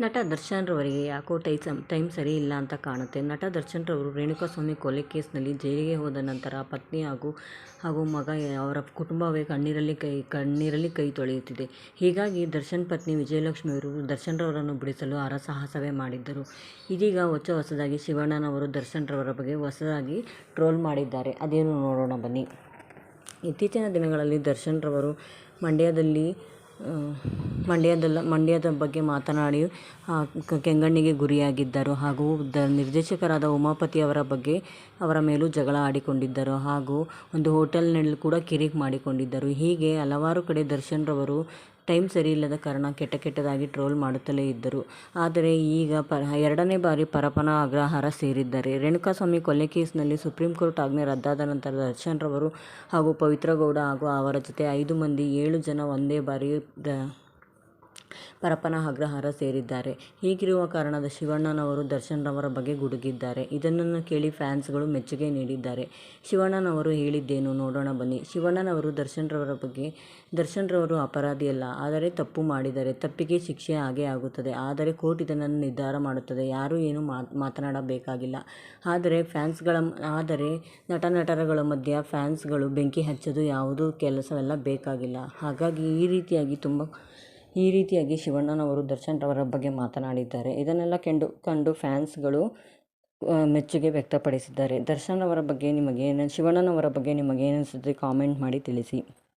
ನಟ ದರ್ಶನ್ರವರಿಗೆ ಯಾಕೋ tie time ಸರಿ ಇಲ್ಲ ಅಂತ ಕಾಣುತ್ತೆ. ನಟ ದರ್ಶನ್ರವರು ರೇಣುಕಾಸ್ವಾಮಿ ಕೊಲೆ ಕೇಸ್ನಲ್ಲಿ ಜೈಲಿಗೆ ಹೋದ ನಂತರ ಪತ್ನಿ ಹಾಗೂ ಹಾಗೂ ಮಗ ಅವರ ಕುಟುಂಬವೇ ಕಣ್ಣೀರಲ್ಲಿ ಕೈ ಕಣ್ಣೀರಲ್ಲಿ ಕೈ ತೊಳೆಯುತ್ತಿದೆ. ಹೀಗಾಗಿ ದರ್ಶನ್ ಪತ್ನಿ ವಿಜಯಲಕ್ಷ್ಮಿಯವರು ದರ್ಶನ್ ದರ್ಶನ್ರವರನ್ನು ಬಿಡಿಸಲು ಹರಸಾಹಸವೇ ಮಾಡಿದ್ದರು. ಇದೀಗ ಹೊಚ್ಚ ಹೊಸದಾಗಿ ಶಿವಣ್ಣನವರು ದರ್ಶನ್ರವರ ಬಗ್ಗೆ ಹೊಸದಾಗಿ ಟ್ರೋಲ್ ಮಾಡಿದ್ದಾರೆ. ಅದೇನು ನೋಡೋಣ ಬನ್ನಿ. ಇತ್ತೀಚಿನ ದಿನಗಳಲ್ಲಿ ದರ್ಶನ್ರವರು ಮಂಡ್ಯದಲ್ಲಿ ಮಂಡ್ಯದಲ್ಲ ಮಂಡ್ಯದ ಬಗ್ಗೆ ಮಾತನಾಡಿ ಕೆಂಗಣ್ಣಿಗೆ ಗುರಿಯಾಗಿದ್ದರು ಹಾಗೂ ದ, ನಿರ್ದೇಶಕರಾದ ಉಮಾಪತಿ ಅವರ ಬಗ್ಗೆ ಅವರ ಮೇಲೂ ಜಗಳ ಆಡಿಕೊಂಡಿದ್ದರು ಹಾಗೂ ಒಂದು ಹೋಟೆಲ್ನಲ್ಲಿ ಕೂಡ ಕಿರಿಕ್ ಮಾಡಿಕೊಂಡಿದ್ದರು. ಹೀಗೆ ಹಲವಾರು ಕಡೆ ದರ್ಶನ್ರವರು ಟೈಮ್ ಸರಿ ಇಲ್ಲದ ಕಾರಣ ಕೆಟ್ಟ ಕೆಟ್ಟದಾಗಿ ಟ್ರೋಲ್ ಮಾಡುತ್ತಲೇ ಇದ್ದರು. ಆದರೆ ಈಗ ಪ, ಎರಡನೇ ಬಾರಿ ಪರಪನ ಅಗ್ರಹಾರ ಸೇರಿದ್ದಾರೆ. ರೇಣುಕಾಸ್ವಾಮಿ ಕೊಲೆ ಕೇಸ್ನಲ್ಲಿ ಸುಪ್ರೀಂ ಕೋರ್ಟ್ ಆಜ್ಞೆ ರದ್ದಾದ ನಂತರ ದರ್ಶನ್ರವರು ಹಾಗೂ ಪವಿತ್ರಗೌಡ ಹಾಗೂ ಅವರ ಜೊತೆ ಐದು ಮಂದಿ, ಏಳು ಜನ ಒಂದೇ ಬಾರಿ ದ ಪರಪ್ಪನ ಅಗ್ರಹಾರ ಸೇರಿದ್ದಾರೆ. ಹೀಗಿರುವ ಕಾರಣದ ಶಿವಣ್ಣನವರು ದರ್ಶನ್ರವರ ಬಗ್ಗೆ ಗುಡುಗಿದ್ದಾರೆ. ಇದನ್ನು ಕೇಳಿ ಫ್ಯಾನ್ಸ್ಗಳು ಮೆಚ್ಚುಗೆ ನೀಡಿದ್ದಾರೆ. ಶಿವಣ್ಣನವರು ಹೇಳಿದ್ದೇನು ನೋಡೋಣ ಬನ್ನಿ. ಶಿವಣ್ಣನವರು ದರ್ಶನ್ರವರ ಬಗ್ಗೆ, ದರ್ಶನ್ರವರು ಅಪರಾಧಿಯಲ್ಲ. ಆದರೆ ತಪ್ಪು ಮಾಡಿದರೆ, ತಪ್ಪಿಗೆ ಶಿಕ್ಷೆ ಆಗೇ ಆಗುತ್ತದೆ. ಆದರೆ ಕೋರ್ಟ್ ಇದನ್ನು ನಿರ್ಧಾರ ಮಾಡುತ್ತದೆ. ಯಾರೂ ಏನು ಮಾತನಾಡಬೇಕಾಗಿಲ್ಲ. ಆದರೆ ಫ್ಯಾನ್ಸ್ಗಳ, ಆದರೆ ನಟ ನಟರಗಳ ಮಧ್ಯ ಫ್ಯಾನ್ಸ್ಗಳು ಬೆಂಕಿ ಹಚ್ಚೋದು ಯಾವುದೂ ಕೆಲಸವೆಲ್ಲ ಬೇಕಾಗಿಲ್ಲ. ಹಾಗಾಗಿ ಈ ರೀತಿಯಾಗಿ ತುಂಬ ಈ ರೀತಿಯಾಗಿ ಶಿವಣ್ಣನವರು ದರ್ಶನ್ ಅವರ ಬಗ್ಗೆ ಮಾತನಾಡಿದ್ದಾರೆ. ಇದನ್ನೆಲ್ಲ ಕಂಡು ಕಂಡು ಫ್ಯಾನ್ಸ್ಗಳು ಮೆಚ್ಚುಗೆ ವ್ಯಕ್ತಪಡಿಸಿದ್ದಾರೆ. ದರ್ಶನ್ ಅವರ ಬಗ್ಗೆ ನಿಮಗೇನು ಶಿವಣ್ಣನವರ ಬಗ್ಗೆ ನಿಮಗೇನು ಅನಿಸುತ್ತೆ? ಕಾಮೆಂಟ್ ಮಾಡಿ ತಿಳಿಸಿ.